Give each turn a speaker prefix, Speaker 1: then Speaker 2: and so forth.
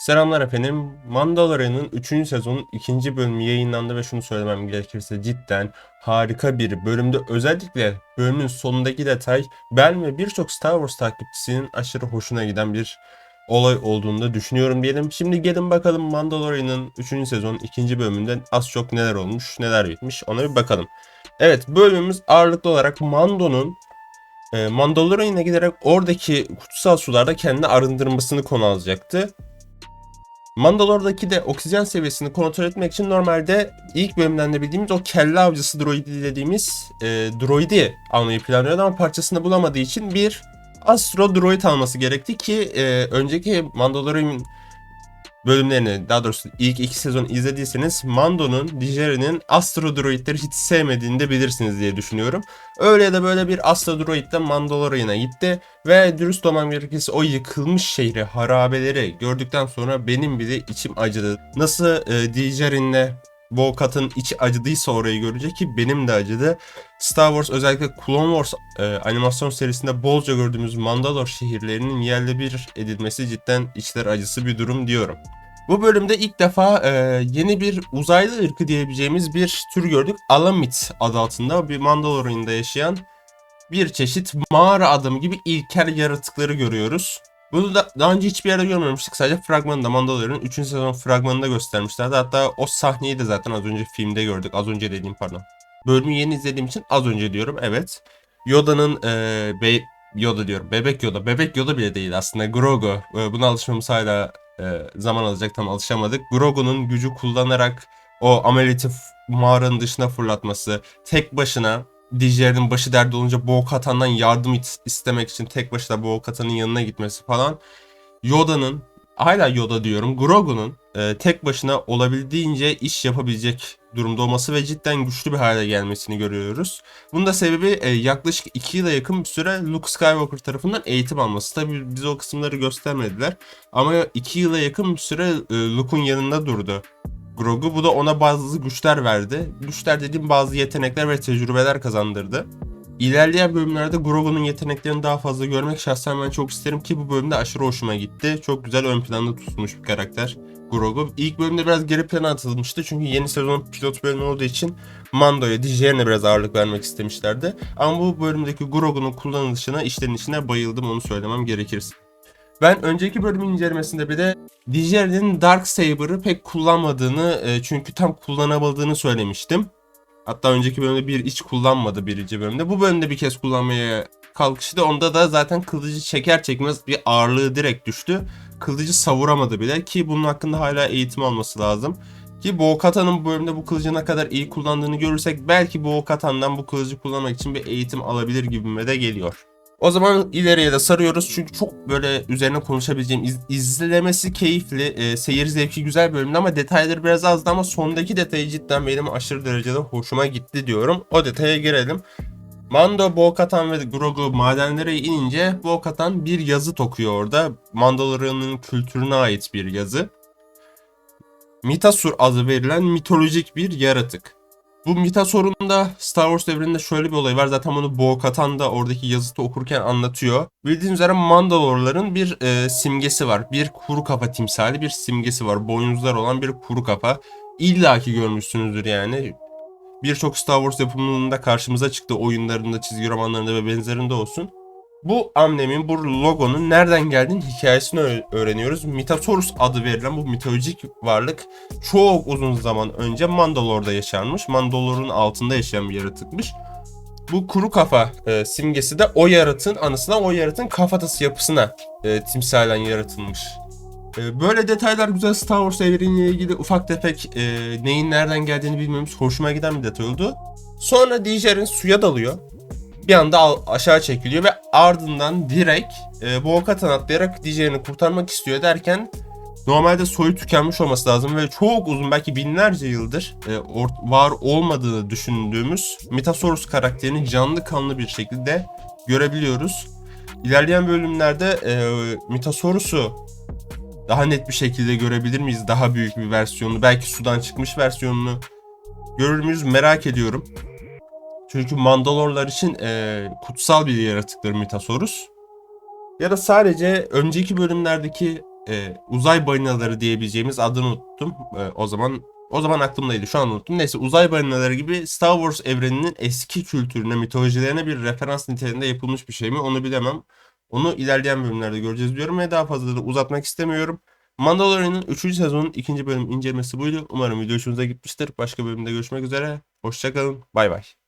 Speaker 1: Selamlar efendim. Mandalorian'ın 3. sezonun 2. bölümü yayınlandı ve şunu söylemem gerekirse cidden harika bir bölümde özellikle bölümün sonundaki detay ben ve birçok Star Wars takipçisinin aşırı hoşuna giden bir olay olduğunu da düşünüyorum diyelim. Şimdi gelin bakalım Mandalorian'ın 3. sezonun 2. bölümünde az çok neler olmuş, neler bitmiş ona bir bakalım. Evet bölümümüz ağırlıklı olarak Mando'nun e, Mandalorian'a giderek oradaki kutsal sularda kendini arındırmasını konu alacaktı. Mandalor'daki de oksijen seviyesini kontrol etmek için normalde ilk bölümden de bildiğimiz o kelle avcısı droidi dediğimiz e, droidi almayı planlıyordu ama parçasını bulamadığı için bir astro droid alması gerekti ki e, önceki Mandalorian bölümlerini daha doğrusu ilk iki sezon izlediyseniz Mando'nun, Dijeri'nin astro droidleri hiç sevmediğini de bilirsiniz diye düşünüyorum. Öyle ya da böyle bir astro droid de Mandalorian'a gitti ve dürüst olmam gerekirse o yıkılmış şehri, harabeleri gördükten sonra benim bile içim acıdı. Nasıl e, Dijerin'le Bo-Katt'ın içi acıdıysa orayı görecek ki benim de acıdı. Star Wars özellikle Clone Wars e, animasyon serisinde bolca gördüğümüz Mandalor şehirlerinin yerle bir edilmesi cidden içler acısı bir durum diyorum. Bu bölümde ilk defa e, yeni bir uzaylı ırkı diyebileceğimiz bir tür gördük. Alamit adı altında bir Mandalorian'da yaşayan bir çeşit mağara adamı gibi ilkel yaratıkları görüyoruz. Bunu da daha önce hiçbir yerde görmemiştik. Sadece fragmanında Mandalorian'ın 3. sezon fragmanında göstermişlerdi. Hatta o sahneyi de zaten az önce filmde gördük. Az önce dediğim pardon. Bölümü yeni izlediğim için az önce diyorum. Evet. Yoda'nın e, be, Yoda diyorum. Bebek Yoda. Bebek Yoda bile değil aslında. Grogu. E, buna alışmamız hala e, zaman alacak. Tam alışamadık. Grogu'nun gücü kullanarak o ameliyatı mağaranın dışına fırlatması. Tek başına Dijer'in başı derdi olunca Bo-Katan'dan yardım istemek için tek başına Bo-Katan'ın yanına gitmesi falan. Yoda'nın hala Yoda diyorum. Grogu'nun e, tek başına olabildiğince iş yapabilecek durumda olması ve cidden güçlü bir hale gelmesini görüyoruz. Bunun da sebebi e, yaklaşık 2 yıla yakın bir süre Luke Skywalker tarafından eğitim alması. Tabi bize o kısımları göstermediler. Ama 2 yıla yakın bir süre e, Luke'un yanında durdu. Grogu bu da ona bazı güçler verdi. Güçler dediğim bazı yetenekler ve tecrübeler kazandırdı. İlerleyen bölümlerde Grogu'nun yeteneklerini daha fazla görmek şahsen ben çok isterim ki bu bölümde aşırı hoşuma gitti. Çok güzel ön planda tutulmuş bir karakter Grogu. İlk bölümde biraz geri plana atılmıştı çünkü yeni sezon pilot bölümü olduğu için Mando'ya, Dijerine biraz ağırlık vermek istemişlerdi. Ama bu bölümdeki Grogu'nun kullanılışına, işlerin içine bayıldım onu söylemem gerekirse. Ben önceki bölümün incelemesinde bir de Dijerine'in Dark Saber'ı pek kullanmadığını e, çünkü tam kullanamadığını söylemiştim. Hatta önceki bölümde bir hiç kullanmadı birinci bölümde. Bu bölümde bir kez kullanmaya kalkıştı. Onda da zaten kılıcı çeker çekmez bir ağırlığı direkt düştü. Kılıcı savuramadı bile ki bunun hakkında hala eğitim alması lazım. Ki Bo-Katan'ın bu bölümde bu kılıcı ne kadar iyi kullandığını görürsek belki Bo-Katan'dan bu kılıcı kullanmak için bir eğitim alabilir gibime de geliyor. O zaman ileriye de sarıyoruz çünkü çok böyle üzerine konuşabileceğim, iz- izlemesi keyifli, e, seyir zevki güzel bölümde ama detayları biraz azdı ama sondaki detayı cidden benim aşırı derecede hoşuma gitti diyorum. O detaya girelim. Mando, Bo-Katan ve Grogu madenlere inince Bo-Katan bir yazı okuyor orada. Mandalorian'ın kültürüne ait bir yazı. Mitasur adı verilen mitolojik bir yaratık. Bu Mitasaur'un da Star Wars evreninde şöyle bir olay var. Zaten bunu Bo-Katan da oradaki yazıtı okurken anlatıyor. Bildiğiniz üzere Mandalorların bir e, simgesi var. Bir kuru kafa timsali bir simgesi var. Boynuzlar olan bir kuru kafa. İlla ki görmüşsünüzdür yani. Birçok Star Wars yapımında karşımıza çıktı. Oyunlarında, çizgi romanlarında ve benzerinde olsun. Bu amblemin, bu logonun nereden geldiğini hikayesini öğreniyoruz. Mitasaurus adı verilen bu mitolojik varlık çok uzun zaman önce Mandalor'da yaşanmış. Mandalor'un altında yaşayan bir yaratıkmış. Bu kuru kafa e, simgesi de o yaratığın anısına, o yaratığın kafatası yapısına e, timsalen yaratılmış. E, böyle detaylar güzel Star Wars evreniyle ilgili ufak tefek e, neyin nereden geldiğini bilmemiz hoşuma giden bir detay oldu. Sonra Dijer'in suya dalıyor bir anda aşağı çekiliyor ve ardından direkt e, Bo-Katan atlayarak DJ'ini kurtarmak istiyor derken normalde soyu tükenmiş olması lazım ve çok uzun belki binlerce yıldır e, var olmadığını düşündüğümüz Mitasaurus karakterini canlı kanlı bir şekilde görebiliyoruz. İlerleyen bölümlerde e, Mitasaurus'u daha net bir şekilde görebilir miyiz? Daha büyük bir versiyonu, belki sudan çıkmış versiyonunu görür müyüz merak ediyorum. Çünkü Mandalorlar için e, kutsal bir yaratıktır Mitasaurus. Ya da sadece önceki bölümlerdeki e, uzay balinaları diyebileceğimiz adını unuttum. E, o zaman o zaman aklımdaydı. Şu an unuttum. Neyse uzay balinaları gibi Star Wars evreninin eski kültürüne, mitolojilerine bir referans niteliğinde yapılmış bir şey mi? Onu bilemem. Onu ilerleyen bölümlerde göreceğiz diyorum ve daha fazla da uzatmak istemiyorum. Mandalorian'ın 3. sezonun 2. bölüm incelemesi buydu. Umarım video hoşunuza gitmiştir. Başka bölümde görüşmek üzere. Hoşçakalın. Bay bay.